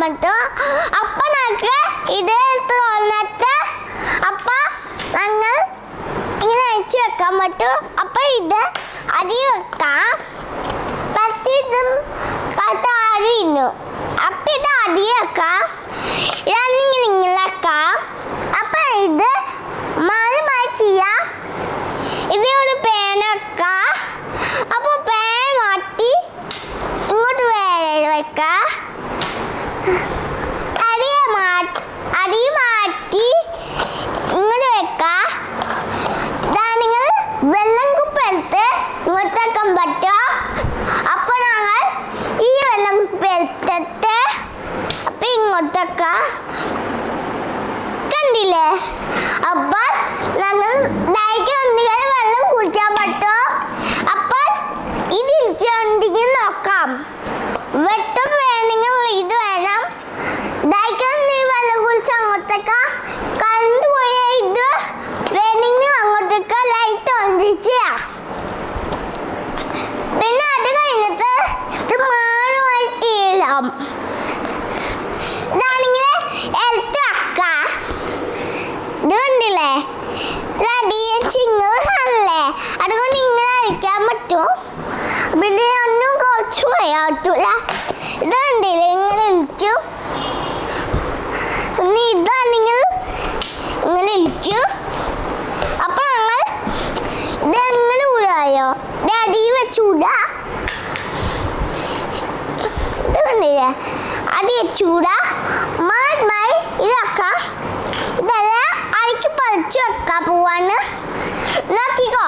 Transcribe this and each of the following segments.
மட்டும் அப்போ நாக்கு இதயத்து ஒன்றத்தை அப்போ நாங்கள் இங்கே வச்சு வைக்க மட்டும் அப்புறம் இதை அதையும் வைக்க பசி கட்ட அறியணும் அப்படி தான் அதையும் வைக்க കണ്ടില്ലേ? അബ്ബ പറ്റുമോ പിന്നെ അന്നും കുറച്ച് വയ്യാട്ടില്ല ഇതുണ്ടല്ലേ ഇങ്ങനെ ഇരിക്കും? പിന്നെ ഇതാണെങ്കിൽ ഇങ്ങനെ ഇരിക്കും. അപ്പം ഞങ്ങൾ ഇതെങ്ങനെ ഊടായോ ഡാഡി വെച്ചൂടാ ഊടാ ഇത് കണ്ടില്ലേ? അത് വെച്ച് ഊടാ ഇതാക്കാം. ഇതെല്ലാം അരക്ക് പറിച്ചു വെക്കാൻ പോവാണ്. നോക്കിക്കോ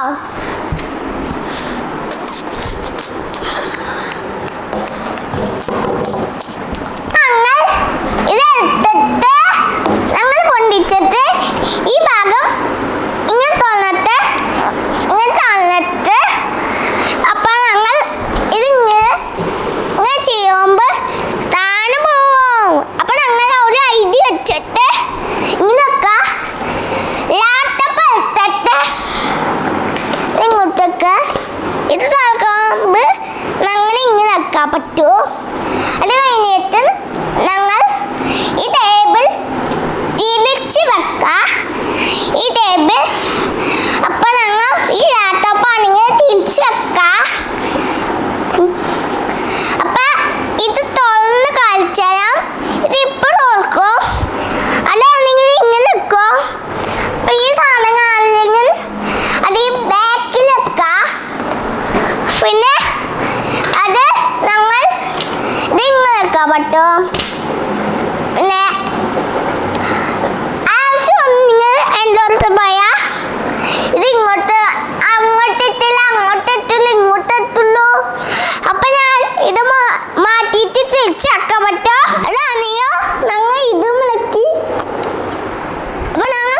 പറ്റും പിന്നെ നിങ്ങൾ എന്റെ അടുത്ത് പറയാ ഇത് ഇങ്ങോട്ട് അങ്ങോട്ട് എത്തില്ല അങ്ങോട്ട് എത്തില്ല ഇങ്ങോട്ട് എത്തുള്ളൂ. അപ്പൊ ഞാൻ ഇത് മാറ്റിയിട്ട് തിരിച്ചാക്കാൻ പറ്റോ അല്ല നിങ്ങൾ ഞങ്ങൾ ഇത് മുളക്കി അപ്പൊ ഞങ്ങൾ